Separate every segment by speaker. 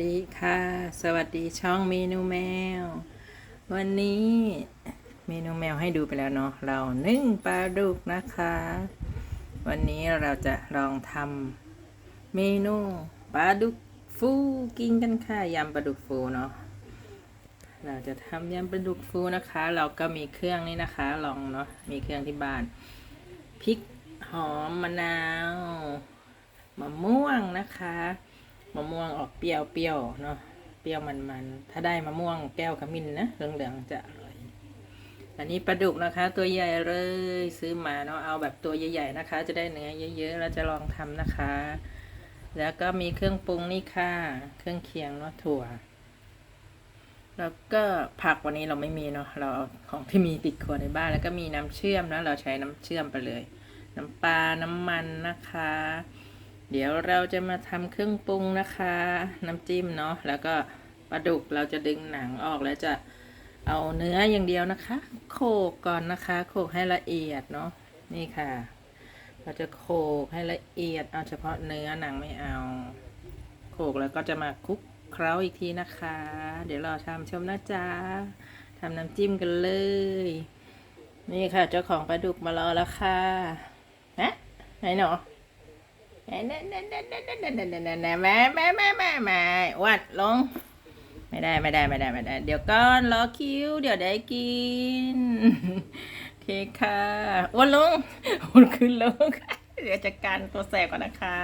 Speaker 1: สวัสดีค่ะ สวัสดีช่องเมนูแมว วันนี้เมนูแมวให้ดูไปแล้วเนาะเรานึ่งปลาดุกนะคะ วันนี้เราจะลองทำเมนูปลาดุกฟูกินกันค่ะยำปลาดุกฟูเนาะเราจะทำยำปลาดุกฟูนะคะ เราก็มีเครื่องนี่นะคะ ลองเนาะมีเครื่องที่บ้านพริกหอมมะนาวมะม่วงนะคะ มะม่วงออกเปรี้ยวเปรี้ยวๆเนาะเปรี้ยวมันมันๆถ้าได้มะม่วงแก้วขมิ้นนะเหลืองๆจะอร่อยอันนี้ปลาดุกนะคะ ตัวใหญ่เลยซื้อมาเนาะเอาแบบตัวใหญ่ๆนะคะ จะได้เนื้อเยอะๆเราจะลองทำนะคะ แล้วก็มีเครื่องปรุงนี่ค่ะ เครื่องเคียงเนาะถั่ว แล้วก็ผักวันนี้เราไม่มีเนาะเราเอาของที่มีติดครัวในบ้านแล้วก็มีน้ำเชื่อมนะเราใช้น้ำเชื่อมไปเลย น้ำปลาน้ำมันนะคะ เดี๋ยวเราจะมาทำเครื่องปรุงนะคะ น้ำจิ้มเนาะแล้วก็ปลาดุกเราจะดึงหนังออกแล้วจะเอาเนื้ออย่างเดียวนะคะ โขกก่อนนะคะ โขกให้ละเอียดเนาะนี่ค่ะ เราจะโขกให้ละเอียด เอาเฉพาะเนื้อหนังไม่เอา โขกแล้วก็จะมาคลุกเคล้าอีกทีนะคะ เดี๋ยวรอชมชมนะจ๊ะทำน้ำจิ้มกันเลย นี่ค่ะ เจ้าของปลาดุกมารอแล้วค่ะฮะไหนหนอ แม่แม่แม่แม่แม่แม่แม่แม่วัดลง ไม่ได้ไม่ได้ไม่ได้ไม่ได้ เดี๋ยวก่อนรอคิว เดี๋ยวได้กินโอเคค่ะอ้วนลงอ้วนขึ้นลงเดี๋ยวจัดการตัวแสบก่อนนะคะ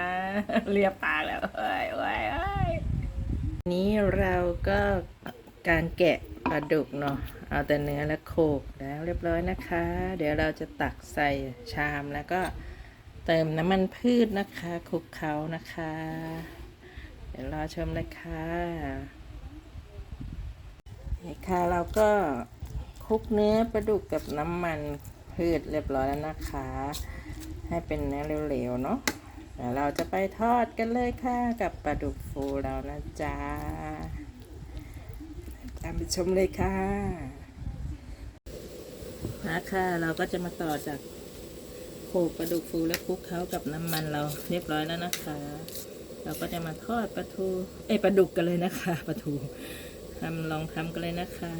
Speaker 1: เรียบปากแล้วเอ้ยเอ้ยเอ้ยนี้เราก็การแกะปลาดุกเนาะเอาแต่เนื้อและโขกแล้วเรียบร้อยนะคะ เดี๋ยวเราจะตักใส่ชามแล้วก็ เติมน้ำมันพืชนะคะคลุกเคล้านะคะ เดี๋ยวรอชมเลยค่ะนี่ค่ะเราก็คลุกเนื้อปลาดุกกับน้ำมันพืชเรียบร้อยแล้วนะคะ ให้เป็นเนื้อเหลวๆเนาะเดี๋ยวเราจะไปทอดกันเลยค่ะกับปลาดุกฟูเรานะจ๊ะตามไปชมเลยค่ะ นะคะเราก็จะมาต่อจาก โขลกปลาดุกฟูและคลุกเคล้ากับน้ำมันเราเรียบร้อยแล้วนะคะ เราก็จะมาทอดปลาทู เอ้ปลาดุกกันเลยนะคะปลาทูทำลองทำกันเลยนะคะ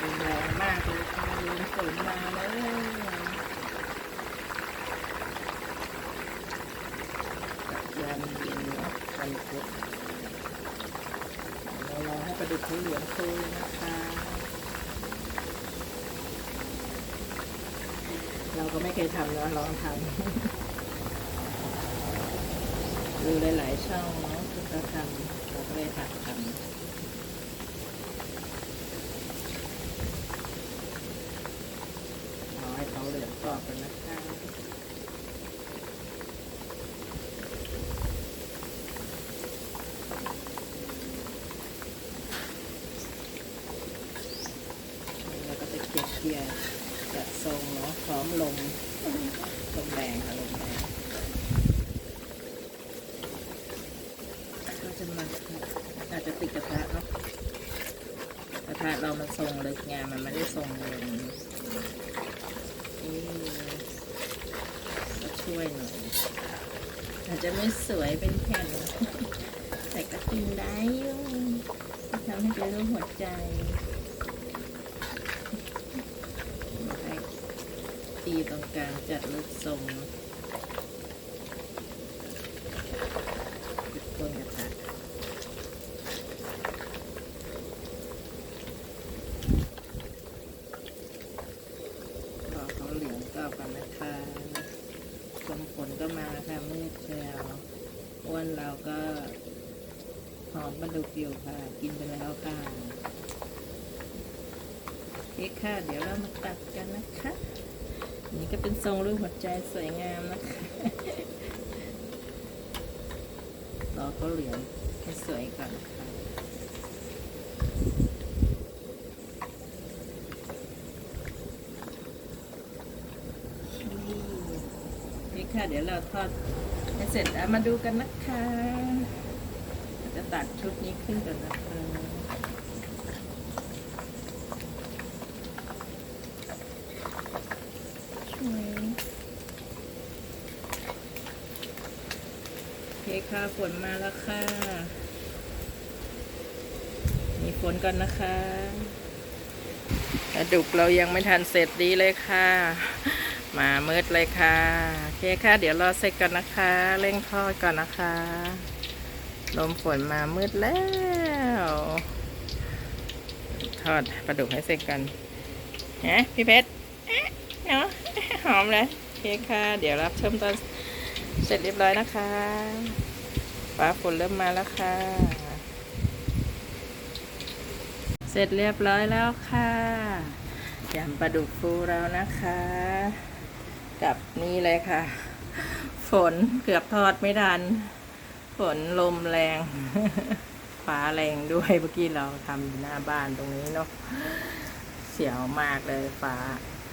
Speaker 1: ดูแรงมากเลยค่ะลมฝนมาแล้วยามเย็นเนาะวันพุธเรา ดุกเขาเหลืองโตเลยนะคะ เราก็ไม่เคยทำเนาะลองทำดูหลาย ๆ ช่องเนาะที่เขาทำเราก็เลยหัดทำรอให้เขาเหลืองกรอบกันนะคะแล้วก็จะเกี่ยเกี่ยๆจัดทรงเนาะพร้อม ลมแรงค่ะลมแรงก็จะมาอาจจะติดกระทะเนาะกระทะเรามันทรงเล็กไงมันไม่ได้ทรงเลยนี่ก็ช่วยหน่อยอาจจะไม่สวยเป็นแผ่นแต่ก็กินได้อยู่ทำให้เป็นรูปหัวใจให้ ตีตรงกลางจัดรูปทรงติดก้นกระทะรอเขาเหลืองก็กันนะคะลมฝนก็มาค่ะมืดแล้วอ้วนเราก็หอมปลาดุกอยู่ค่ะ กินไปแล้วค่ะโอเคค่ะ เดี๋ยวเรามาตัดกันนะคะ อันนี้ก็เป็นทรงรูปหัวใจสวยงามนะคะรออก็เหลืองให้สวยก่อนค่ะนี่ค่ะ เดี๋ยวเราทอดให้เสร็จแล้วมาดูกันนะคะ จะตัดชุดนี้ขึ้นก่อนนะคะสวย โอเค่ะฝนมาแล้วค่ะ มีฝนก่อนนะคะกระดุกเรายังไม่ทันเสร็จดีเลยค่ะ มามืดเลยค่ะโอเคค่ะ เดี๋ยวรอเสร็จก่อนนะคะ เร่งทอดก่อนนะคะ ลมฝนมามืดแล้ว ทอดปลาดุกให้เสร็จกันฮะพี่เพชรเอ๊ะเนาะหอมเลยโอเคค่ะ เดี๋ยวรับชมตอนเสร็จเรียบร้อยนะคะ ฟ้าฝนเริ่มมาแล้วค่ะ เสร็จเรียบร้อยแล้วค่ะยำปลาดุกฟูเรานะคะ กับนี่เลยค่ะ ฝนเกือบทอดไม่ทัน ฝนลมแรง ฟ้าแรงด้วยเมื่อกี้เราทำอยู่หน้าบ้านตรงนี้เนาะ เสียวมากเลยฟ้า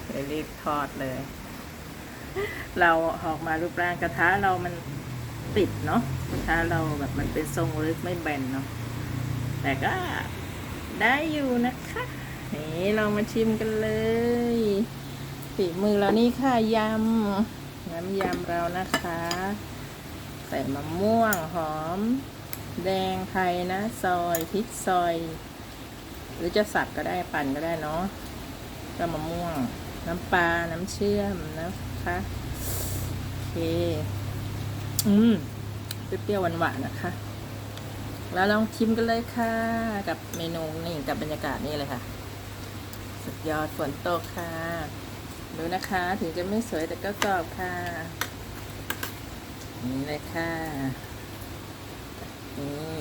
Speaker 1: เลยรีบทอดเลย เราออกมารูปร่างกระทะเรามัน ติดเนาะกระทะเราแบบมันเป็นทรงลึกไม่แบนเนาะแต่ก็ได้อยู่นะคะนี่เรามาชิมกันเลยฝีมือเรานี่ค่ะยำน้ำยำเรานะคะ ใส่มะม่วงหอม แดงไทยนะ ซอยพริกซอย หรือจะสับก็ได้ปั่นก็ได้เนาะก็มะม่วง น้ำปลา น้ำเชื่อมนะคะ โอเค อืมเปรี้ยวๆหวานๆนะคะ แล้วลองชิมกันเลยค่ะ กับเมนูนี่กับบรรยากาศนี่เลยค่ะ สุดยอดฝนตกค่ะ ดูนะคะ ถึงจะไม่สวยแต่ก็กรอบค่ะ นี่เลยค่ะนี่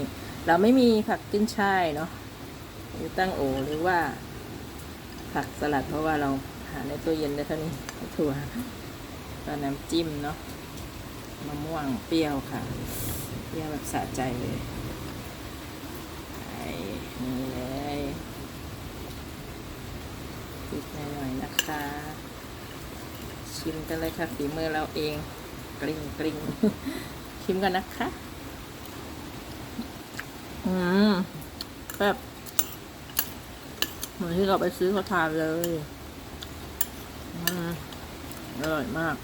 Speaker 1: เราไม่มีผักกิ้นช่ายเนาะหรือตั้งโอหรือว่า ผักสลัดเพราะว่าเราหาในตู้เย็นได้เท่านี้ถั่วก็น้ำจิ้มเนาะ มะม่วงเปรี้ยวค่ะ เปรี้ยวแบบสะใจเลยไอ้นี่เลยติดหน่อยนะคะ ชิมกันเลยค่ะฝีมือเราเอง กริ้งกริ้งชิมกันนะคะ อืมแบบเหมือนที่เราไปซื้อเขาทานเลย อร่อยมาก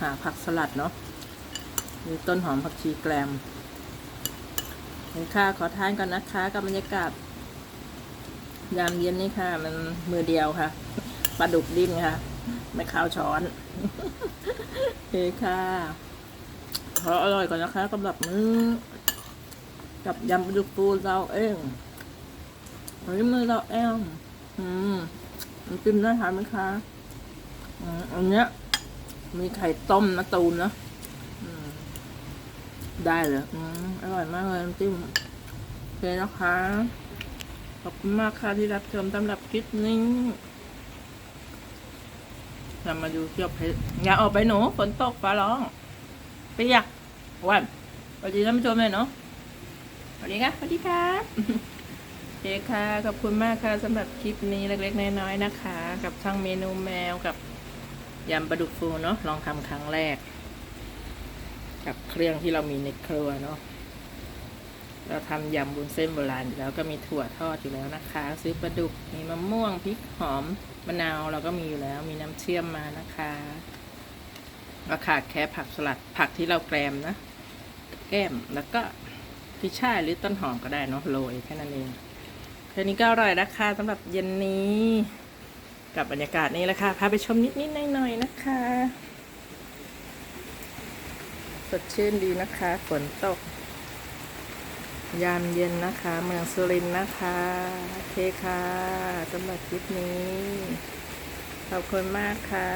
Speaker 1: หาผักสลัดเนาะมีต้นหอมผักชีแกลมนี่ค่ะขอทานก่อนนะคะกับบรรยากาศยามเย็นนี่ค่ะ มันมือเดียวค่ะปลาดุกดิ้นค่ะ ไม่ข้าวช้อนโอเคค่ะ ขออร่อยก่อนนะคะสำหรับมื้อกับยำปลาดุกปูเราเองอันนี้มือเราเองอืมมันจิ้มได้ทานไหมคะ อืมอันเนี้ย มีไข่ต้มนะตูมนะได้เลยอืมอร่อยมากเลยน้ำจิ้มโอเคนะคะ ขอบคุณมากค่ะที่รับชมสำหรับคลิปนี้เรามาดูเที่ยวเพชรอย่าออกไปหนูฝนตกฟ้าร้องเปียกวันสวัสดีท่านผู้ชมเลยเนาะสวัสดีครับสวัสดีครับโอเคค่ะ ขอบคุณมากค่ะสำหรับคลิปนี้เล็กๆน้อยๆนะคะ กับช่างเมนูแมวกับ ยำปลาดุกฟูเนาะลองทำครั้งแรก กับเครื่องที่เรามีในครัวเนาะเราทำยำบุนเส้นโบราณอยู่แล้วก็มีถั่วทอดอยู่แล้วนะคะ ซื้อปลาดุกมีมะม่วงพริกหอมมะนาวเราก็มีอยู่แล้วมีน้ำเชื่อมมานะคะก็ขาดแค่ผักสลัดผักที่เราแกรมนะ แก้มแล้วก็พิช่ายหรือต้นหอมก็ได้เนาะโรยแค่นั้นเองแค่นี้ก็อร่อยนะคะสำหรับเย็นนี้ กับบรรยากาศนี้แหละค่ะ พาไปชมนิดๆหน่อยๆนะคะ สดชื่นดีนะคะ ฝนตก ยามเย็นนะคะ เมืองสุรินทร์นะคะโอเคค่ะสำหรับคลิปนี้ ขอบคุณมากค่ะ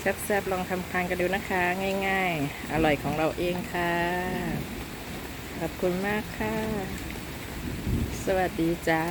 Speaker 1: แซ่บๆลองทำทานกันดูนะคะ ง่ายๆ อร่อยของเราเองค่ะ ขอบคุณมากค่ะ สวัสดีจ้า